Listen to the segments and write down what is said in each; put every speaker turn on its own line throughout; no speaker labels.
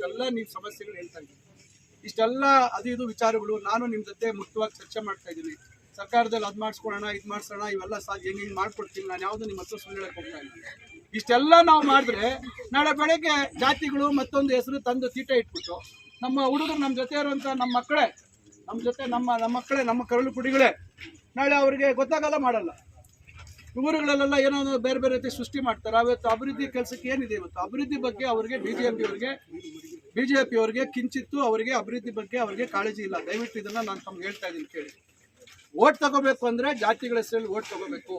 ಇಷ್ಟೆಲ್ಲ ನೀವು ಸಮಸ್ಯೆಗಳು ಹೇಳ್ತಾ ಇದ್ದೀವಿ ಇಷ್ಟೆಲ್ಲ ಅದು ಇದು ವಿಚಾರಗಳು ನಾನು ನಿಮ್ಮ ಜೊತೆ ಮುಕ್ತವಾಗಿ ಚರ್ಚೆ ಮಾಡ್ತಾ ಇದ್ದೀನಿ. ಸರ್ಕಾರದಲ್ಲಿ ಅದು ಮಾಡಿಸ್ಕೊಳೋಣ, ಇದು ಮಾಡಿಸೋಣ, ಇವೆಲ್ಲ ಸಾಧ್ಯ ಹೆಂಗೆ ಹಿಂಗೆ ಮಾಡ್ಕೊಡ್ತೀನಿ ನಾನು ಯಾವುದು ನಿಮ್ಮ ಹತ್ರ ಸುಳ್ಳು ಹೇಳಕ್ಕೆ ಹೋಗ್ತಾ ಇಲ್ಲ. ಇಷ್ಟೆಲ್ಲ ನಾವು ಮಾಡಿದ್ರೆ ನಾಳೆ ಬೆಳಗ್ಗೆ ಜಾತಿಗಳು ಮತ್ತೊಂದು ಹೆಸರು ತಂದು ತೀಟ ಇಟ್ಬಿಟ್ಟು ನಮ್ಮ ಹುಡುಗರು ನಮ್ಮ ಜೊತೆ ಇರುವಂಥ ನಮ್ಮ ಮಕ್ಕಳೇ ನಮ್ಮ ಜೊತೆ ನಮ್ಮ ನಮ್ಮ ಮಕ್ಕಳೇ, ನಮ್ಮ ಕರಳು ಪುಡಿಗಳೇ, ನಾಳೆ ಅವರಿಗೆ ಗೊತ್ತಾಗಲ್ಲ ಮಾಡಲ್ಲ. ಊರುಗಳಲ್ಲೆಲ್ಲ ಏನೋ ಒಂದು ಬೇರೆ ಬೇರೆ ರೀತಿ ಸೃಷ್ಟಿ ಮಾಡ್ತಾರೆ. ಅವತ್ತು ಅಭಿವೃದ್ಧಿ ಕೆಲಸಕ್ಕೆ ಏನಿದೆ ಇವತ್ತು? ಅಭಿವೃದ್ಧಿ ಬಗ್ಗೆ ಅವರಿಗೆ ಬಿಜೆಪಿ ಅವರಿಗೆ ಬಿಜೆಪಿ ಅವರಿಗೆ ಕಿಂಚಿತ್ತು ಅವರಿಗೆ ಅಭಿವೃದ್ಧಿ ಬಗ್ಗೆ ಅವರಿಗೆ ಕಾಳಜಿ ಇಲ್ಲ. ದಯವಿಟ್ಟು ಇದನ್ನ ನಾನು ತಮ್ಗೆ ಹೇಳ್ತಾ ಇದ್ದೀನಿ ಕೇಳಿ. ಓಟ್ ತಗೋಬೇಕು ಅಂದ್ರೆ ಜಾತಿಗಳ ಹೆಸರಲ್ಲಿ ಓಟ್ ತಗೋಬೇಕು.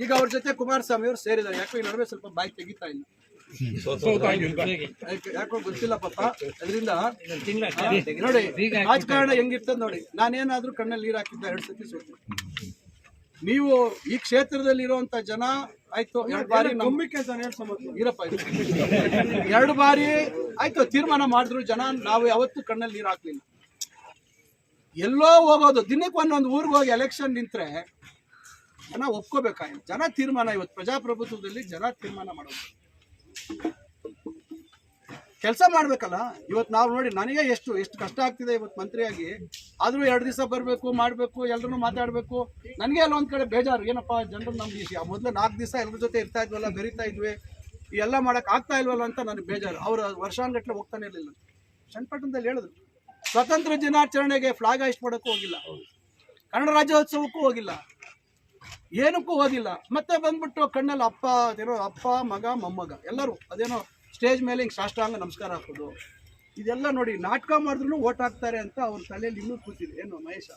ಈಗ ಅವ್ರ ಜೊತೆ ಕುಮಾರಸ್ವಾಮಿ ಅವರು ಸೇರಿದ್ದಾರೆ. ಯಾಕೋ ಈ ನಡುವೆ ಸ್ವಲ್ಪ ಬಾಯಿ ತೆಗಿತಾ ಇಲ್ಲ. ಯಾಕೆ- ಯಾಕೋ ಗೊತ್ತಿಲ್ಲ ಪಾಪ. ಅದರಿಂದ ನೋಡಿ ರಾಜಕಾರಣ ಹೆಂಗಿರ್ತದ ನೋಡಿ. ನಾನೇನಾದ್ರೂ ಕಣ್ಣಲ್ಲಿ ನೀರು ಹಾಕಿದ್ದ ಎರಡು ಸತಿ ಸೋತು. ನೀವು ಈ ಕ್ಷೇತ್ರದಲ್ಲಿ ಇರುವಂತ ಜನ ಆಯ್ತು ಎರಡು ಬಾರಿ ಇರಪ್ಪ. ಎರಡು ಬಾರಿ ಆಯ್ತು ತೀರ್ಮಾನ ಮಾಡಿದ್ರು ಜನ ನಾವು ಯಾವತ್ತೂ ಕಣ್ಣಲ್ಲಿ ನೀರು ಹಾಕ್ಲಿಲ್ಲ. ಎಲ್ಲೋ ಹೋಗೋದು ದಿನಕ್ಕೆ ಒಂದೊಂದು ಊರಿಗೆ ಹೋಗಿ ಎಲೆಕ್ಷನ್ ನಿಂತ್ರೆ ಜನ ಒಪ್ಕೋಬೇಕಾಯ್ತು. ಜನ ತೀರ್ಮಾನ ಇವತ್ತು ಪ್ರಜಾಪ್ರಭುತ್ವದಲ್ಲಿ ಜನ ತೀರ್ಮಾನ ಮಾಡೋದು. ಕೆಲಸ ಮಾಡ್ಬೇಕಲ್ಲ? ಇವತ್ತು ನಾವು ನೋಡಿ ನನಗೆ ಎಷ್ಟು ಎಷ್ಟು ಕಷ್ಟ ಆಗ್ತಿದೆ ಇವತ್ತು ಮಂತ್ರಿಯಾಗಿ. ಆದರೂ ಎರಡು ದಿವಸ ಬರಬೇಕು, ಮಾಡಬೇಕು ಎಲ್ಲರೂ ಮಾತಾಡಬೇಕು. ನನಗೆ ಎಲ್ಲ ಒಂದ್ ಕಡೆ ಬೇಜಾರು. ಏನಪ್ಪ, ಜನರು ನಮ್ಗೆ ಮೊದಲು ನಾಲ್ಕು ದಿವಸ ಎಲ್ಲರ ಜೊತೆ ಇರ್ತಾ ಇದ್ವಲ್ಲ, ಬೆರಿತಾ ಇದ್ವಿ. ಎಲ್ಲ ಮಾಡಕ್ ಆಗ್ತಾ ಇಲ್ವಲ್ಲ ಅಂತ ನನಗೆ ಬೇಜಾರು. ಅವರು ವರ್ಷಾನ್ಗಟ್ಲೆ ಹೋಗ್ತಾನೆ ಇರಲಿಲ್ಲ. ಚನ್ನಪಟ್ಟಣದಲ್ಲಿ ಹೇಳಿದ್ರು. ಸ್ವತಂತ್ರ ದಿನಾಚರಣೆಗೆ ಫ್ಲಾಗ್ ಹಾಯಿಸ್ಟ್ ಮಾಡೋಕ್ಕೂ ಹೋಗಿಲ್ಲ. ಕನ್ನಡ ರಾಜ್ಯೋತ್ಸವಕ್ಕೂ ಹೋಗಿಲ್ಲ. ಏನಕ್ಕೂ ಹೋಗಿಲ್ಲ. ಮತ್ತೆ ಬಂದ್ಬಿಟ್ಟು ಕಣ್ಣಲ್ಲಿ ಅಪ್ಪ, ಅದೇನೋ ಅಪ್ಪ, ಮಗ, ಮೊಮ್ಮಗ ಎಲ್ಲರೂ, ಅದೇನೋ ಸ್ಟೇಜ್ ಮೇಲೆ ಹಿಂಗೆ ಸಾಷ್ಟಾಂಗ ನಮಸ್ಕಾರ ಹಾಕೋದು. ಇದೆಲ್ಲ ನೋಡಿ ನಾಟಕ ಮಾಡಿದ್ರು ಓಟ್ ಹಾಕ್ತಾರೆ ಅಂತ ಅವ್ರ ತಲೆಯಲ್ಲಿ ಇನ್ನೂ ಕೂತಿದೆ. ಏನು ಮಹೇಶ?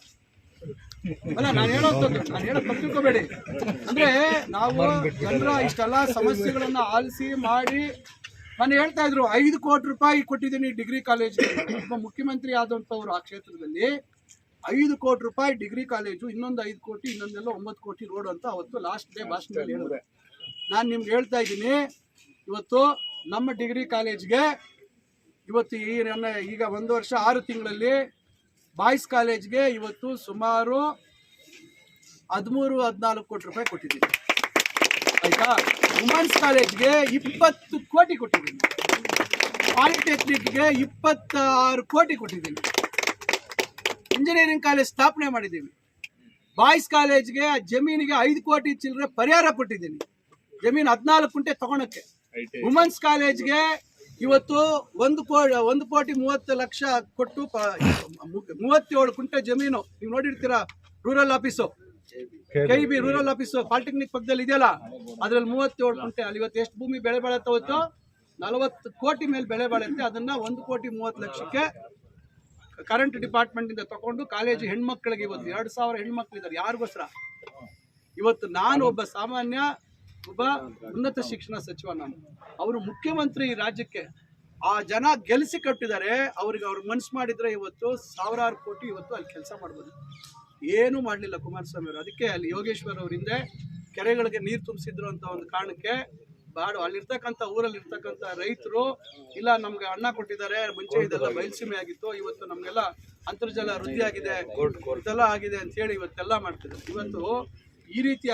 ಅಲ್ಲ, ನಾನು ಹೇಳೋದು ನಾನು ಹೇಳೋ ತಪ್ಪಿಕೋಬೇಡಿ ಅಂದ್ರೆ ನಾವು ಜನರ ಇಷ್ಟೆಲ್ಲ ಸಮಸ್ಯೆಗಳನ್ನ ಆಲಿಸಿ ಮಾಡಿ, ನಾನು ಹೇಳ್ತಾ ಇದ್ರು, ಐದು ಕೋಟಿ ರೂಪಾಯಿ ಕೊಟ್ಟಿದ್ದೀನಿ ಡಿಗ್ರಿ ಕಾಲೇಜು ಒಬ್ಬ ಮುಖ್ಯಮಂತ್ರಿ ಆದಂಥವ್ರು ಆ ಕ್ಷೇತ್ರದಲ್ಲಿ ಐದು ಕೋಟಿ ರೂಪಾಯಿ ಡಿಗ್ರಿ ಕಾಲೇಜು, ಇನ್ನೊಂದು ಐದು ಕೋಟಿ, ಇನ್ನೊಂದೆಲ್ಲ ಒಂಬತ್ತು ಕೋಟಿ ರೋಡ್ ಅಂತ ಅವತ್ತು ಲಾಸ್ಟ್ ಡೇ ಭಾಷಣದಲ್ಲಿ ಹೇಳಿದ್ರೆ. ನಾನು ನಿಮ್ಗೆ ಹೇಳ್ತಾ ಇದ್ದೀನಿ, ಇವತ್ತು ನಮ್ಮ ಡಿಗ್ರಿ ಕಾಲೇಜ್ಗೆ ಇವತ್ತು ಈ ನನ್ನ ಈಗ ಒಂದು ವರ್ಷ ಆರು ತಿಂಗಳಲ್ಲಿ ಬಾಯ್ಸ್ ಕಾಲೇಜ್ಗೆ ಇವತ್ತು ಸುಮಾರು ಹದಿಮೂರು, ಹದಿನಾಲ್ಕು ಕೋಟಿ ರೂಪಾಯಿ ಕೊಟ್ಟಿದ್ದೀನಿ. ಆಯ್ತಾ? ವುಮೆನ್ಸ್ ಕಾಲೇಜ್ಗೆ ಇಪ್ಪತ್ತು ಕೋಟಿ ಕೊಟ್ಟಿದ್ದೀನಿ. ಪಾಲಿಟೆಕ್ನಿಕ್ಗೆ ಇಪ್ಪತ್ತಾರು ಕೋಟಿ ಕೊಟ್ಟಿದ್ದೀನಿ. ಇಂಜಿನಿಯರಿಂಗ್ ಕಾಲೇಜ್ ಸ್ಥಾಪನೆ ಮಾಡಿದ್ದೀವಿ ಬಾಯ್ಸ್ ಕಾಲೇಜ್ಗೆ ಜಮೀನಿಗೆ ಐದು ಕೋಟಿ ಚಿಲ್ಲರೆ ಪರಿಹಾರ ಕೊಟ್ಟಿದ್ದೀನಿ. ಜಮೀನು ಹದಿನಾಲ್ಕು ಗುಂಟೆ ತಗೊಳಕ್ಕೆ. ವುಮೆನ್ಸ್ ಕಾಲೇಜ್ಗೆ ಇವತ್ತು ಒಂದು ಕೋಟಿ ಒಂದು ಕೋಟಿ ಮೂವತ್ತು ಲಕ್ಷ ಕೊಟ್ಟು ಮೂವತ್ತೇಳು ಕುಂಟೆ ಜಮೀನು. ನೀವು ನೋಡಿರ್ತೀರಾ? Rural office K B rural office polytechnic ಪಕ್ಕದಲ್ಲಿ ಇದೆಯಲ್ಲ? ಅದ್ರಲ್ಲಿ ಮೂವತ್ತೇಳು ಕುಂಟೆ. ಅಲ್ಲಿ ಇವತ್ತು ಎಷ್ಟು ಭೂಮಿ ಬೆಳೆ ಬಾಳತ್ತೆ ಅವತ್ತು? ನಲವತ್ತು ಕೋಟಿ ಮೇಲೆ ಬೆಳೆ ಬಾಳುತ್ತೆ. ಅದನ್ನ ಒಂದು ಕೋಟಿ ಮೂವತ್ತು ಲಕ್ಷಕ್ಕೆ ಕರೆಂಟ್ ಡಿಪಾರ್ಟ್ಮೆಂಟ್ ಇಂದ ತಗೊಂಡು ಕಾಲೇಜು ಹೆಣ್ಮಕ್ಳಿಗೆ ಇವತ್ತು ಎರಡು ಸಾವಿರ ಹೆಣ್ಮಕ್ಳಿದ್ದಾರೆ. ಯಾರಿಗೋಸ್ಕರ? ಇವತ್ತು ನಾನು ಒಬ್ಬ ಸಾಮಾನ್ಯ ಒಬ್ಬ ಉನ್ನತ ಶಿಕ್ಷಣ ಸಚಿವ ನಾನು. ಅವರು ಮುಖ್ಯಮಂತ್ರಿ ಈ ರಾಜ್ಯಕ್ಕೆ ಆ ಜನ ಗೆಲ್ಲಿಸಿ ಕಟ್ಟಿದ್ದಾರೆ. ಅವ್ರಿಗೆ ಅವ್ರು ಮನ್ಸು ಮಾಡಿದ್ರೆ ಇವತ್ತು ಸಾವಿರಾರು ಕೋಟಿ ಇವತ್ತು ಅಲ್ಲಿ ಕೆಲಸ ಮಾಡ್ಬೋದು. ಏನೂ ಮಾಡಲಿಲ್ಲ ಕುಮಾರಸ್ವಾಮಿ ಅವರು. ಅದಕ್ಕೆ ಅಲ್ಲಿ ಯೋಗೇಶ್ವರ್ ಅವ್ರ ಹಿಂದೆ ಕೆರೆಗಳಿಗೆ ನೀರು ತುಂಬಿಸಿದ್ರು ಅಂತ ಒಂದು ಕಾರಣಕ್ಕೆ ಬಾಡು ಅಲ್ಲಿರ್ತಕ್ಕಂಥ ಊರಲ್ಲಿ ಇರ್ತಕ್ಕಂಥ ರೈತರು, ಇಲ್ಲ ನಮ್ಗೆ ಅಣ್ಣ ಕೊಟ್ಟಿದ್ದಾರೆ, ಮುಂಚೆ ಇದೆಲ್ಲ ಬಯಲುಸೀಮೆ ಆಗಿತ್ತು, ಇವತ್ತು ನಮಗೆಲ್ಲ ಅಂತರ್ಜಲ ವೃದ್ಧಿ ಆಗಿದೆ, ಇದೆಲ್ಲ ಆಗಿದೆ ಅಂತ ಹೇಳಿ ಇವತ್ತೆಲ್ಲ ಮಾಡ್ತಿದ್ದಾರೆ ಇವತ್ತು ಈ ರೀತಿ